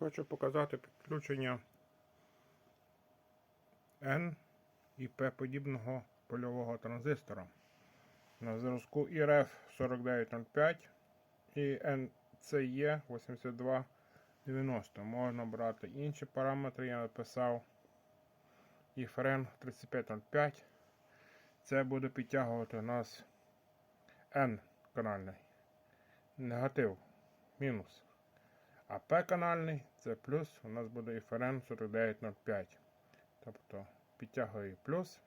Хочу показати підключення N і P подібного польового транзистора. На зразку IRF 4905 і NCE 8290. Можна брати інші параметри, я написав. І FRN 3505. Це буде підтягувати у нас N канальний. Негатив. Мінус. А P-канальний це плюс, у нас буде FRN 4905. Тобто підтягує плюс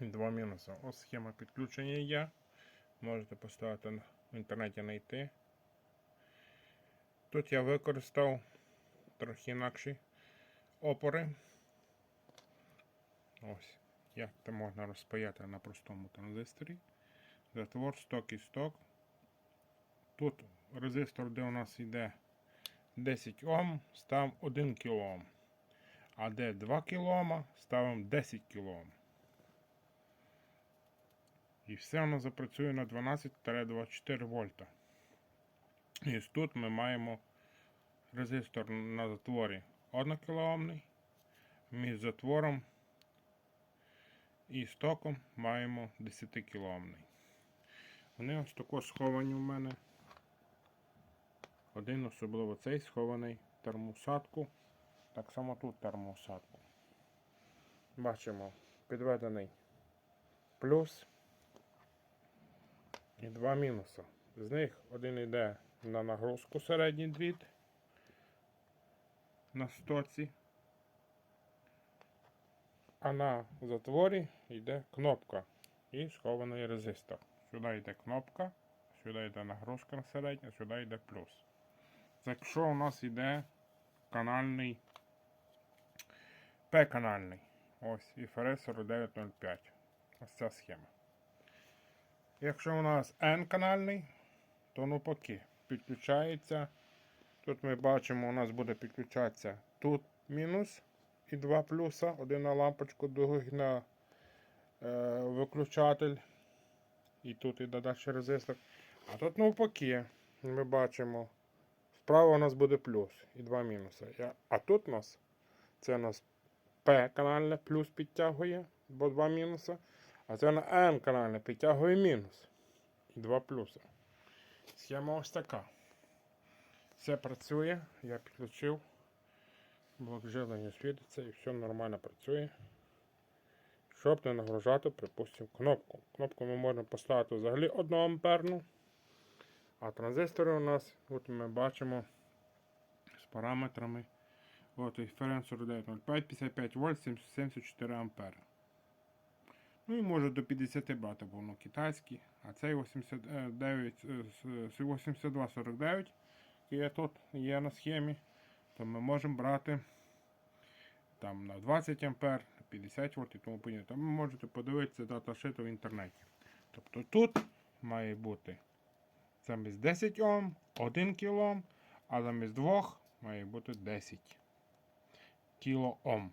і два мінуси. Ось схема підключення є. Можете поставити в інтернеті знайти. Тут я використав трохи інакші опори. Ось, як це можна розпаяти на простому транзисторі. Затвор, сток і сток. Тут резистор, де у нас йде 10 Ом, ставимо 1 кОм. А де 2 кОм, ставимо 10 кОм. І все воно запрацює на 12-24 вольта. І ось тут ми маємо резистор на затворі 1 кОм. Між затвором і стоком маємо 10 кОм. Вони ось також сховані у мене. Один особливо цей схований в термоусадку. Так само тут термоусадку. Бачимо підведений плюс і два мінуси. З них один йде на нагрузку середній дріт на стоці. А на затворі йде кнопка і схований резистор. Сюди йде кнопка, сюди йде нагрузка на середню, сюди йде плюс. Це якщо у нас йде канальний P-канальний. Ось і FRS 4905. Ось ця схема. Якщо у нас N-канальний, то навпаки підключається. Тут ми бачимо, у нас буде підключатися тут мінус і два плюса. Один на лампочку, другий на е, виключатель. І тут іде далі резистор. А тут навпаки, ми бачимо, справа у нас буде плюс і два мінуси. А тут у нас це у нас P канальне плюс підтягує, бо два мінуси. А це на N канальне підтягує мінус. І два плюси. Схема ось така. Все працює, я підключив. Блок живлення світиться і все нормально працює. Щоб не нагружати, припустимо, кнопку. Кнопку ми можемо поставити взагалі 1 амперну. А транзистори у нас, от ми бачимо з параметрами. От і Ферен 4905, 55 вольт, 74 ампери. Ну і може до 50 брати, бо воно китайський. А цей 89, е, 8249, який тут є на схемі, то ми можемо брати там на 20 ампер, на 50 вольт і тому подібне. Ви можете подивитися даташит в інтернеті. Тобто тут має бути замість 10 Ом, 1 кОм, а замість 2 має бути 10 кОм.